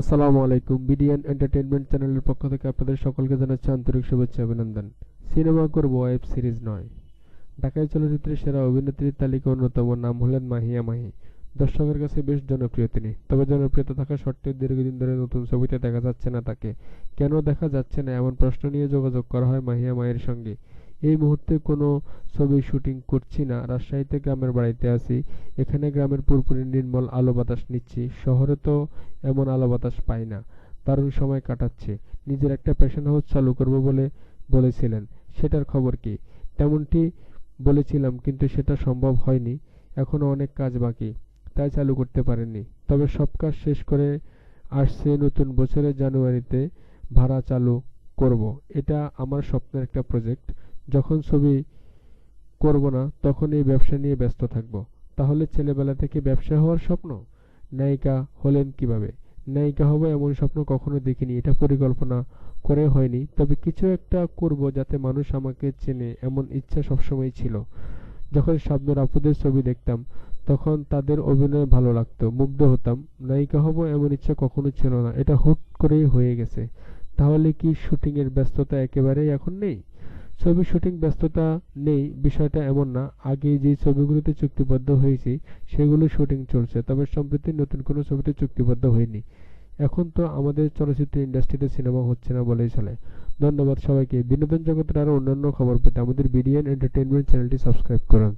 আসসালামু আলাইকুম। BDN entertainment চ্যানেলের পক্ষ থেকে আপনাদের সকলকে জানাচ্ছি আন্তরিক শুভেচ্ছা অভিনন্দন। সিনেমা করব ওয়েব সিরিজ নয়। ঢাকায় চলচ্চিত্রের সেরা অভিনেত্রীর তালিকা অন্যতম নাম হলেন মাহিয়া মাহি। দর্শকের কাছে বেশ জনপ্রিয় তিনি। তবে জনপ্রিয়তা থাকা সত্ত্বেও দীর্ঘদিন ধরে নতুন ছবিতে দেখা যাচ্ছে না তাকে। কেন দেখা যাচ্ছে না এমন প্রশ্ন নিয়ে যোগাযোগ করা হয় মাহিয়া মাহির সঙ্গে। এই মুহূর্তে কোনো ছবির শুটিং করছি না। রাজশাহীতে গ্রামের বাড়িতে আছি। এখানে গ্রামের পুরোপুরি নির্মল আলো বাতাস নিচ্ছি। শহরে তো এমন আলো বাতাস পাই না। দারুণ সময় কাটাচ্ছে। নিজের একটা প্যাশন হাউস চালু করব বলে বলেছিলেন। সেটার খবর কি? তেমনটি বলেছিলাম, কিন্তু সেটা সম্ভব হয়নি। এখনও অনেক কাজ বাকি, তাই চালু করতে পারেননি তবে সব কাজ শেষ করে আসছে নতুন বছরের জানুয়ারিতে ভাড়া চালু করব। এটা আমার স্বপ্নের একটা প্রজেক্ট যখন ছবি করব না, তখন এই ব্যবসা নিয়ে ব্যস্ত থাকব। তাহলে ছেলেবেলা থেকে ব্যবসা হওয়ার স্বপ্ন? নায়িকা হলেন কীভাবে? নায়িকা হব এমন স্বপ্ন কখনো দেখিনি, এটা পরিকল্পনা করে হয়নি। তবে কিছু একটা করব যাতে মানুষ আমাকে চেনে, এমন ইচ্ছা সবসময় ছিল। যখন শাবনুর আপুদের ছবি দেখতাম, তখন তাদের অভিনয় ভালো লাগতো, মুগ্ধ হতাম। নায়িকা হব এমন ইচ্ছা কখনো ছিল না, এটা হুট করেই হয়ে গেছে। তাহলে কি শুটিংয়ের ব্যস্ততা একেবারেই এখন নেই? ছবি শুটিং ব্যস্ততা নেই, বিষয়টা এমন না। আগে যে ছবিগুলোতে চুক্তিবদ্ধ হয়েছি, সেগুলো শুটিং চলছে, তবে সম্প্রতি নতুন কোনো ছবিতে চুক্তিবদ্ধ হয়নি এখন তো আমাদের চলচ্চিত্র ইন্ডাস্ট্রিতে সিনেমা হচ্ছে না বলেই চলে। ধন্যবাদ সবাইকে। বিনোদন জগতের আরও অন্যান্য খবর পেতে আমাদের বিডিএন এন্টারটেনমেন্ট চ্যানেলটি সাবস্ক্রাইব করুন।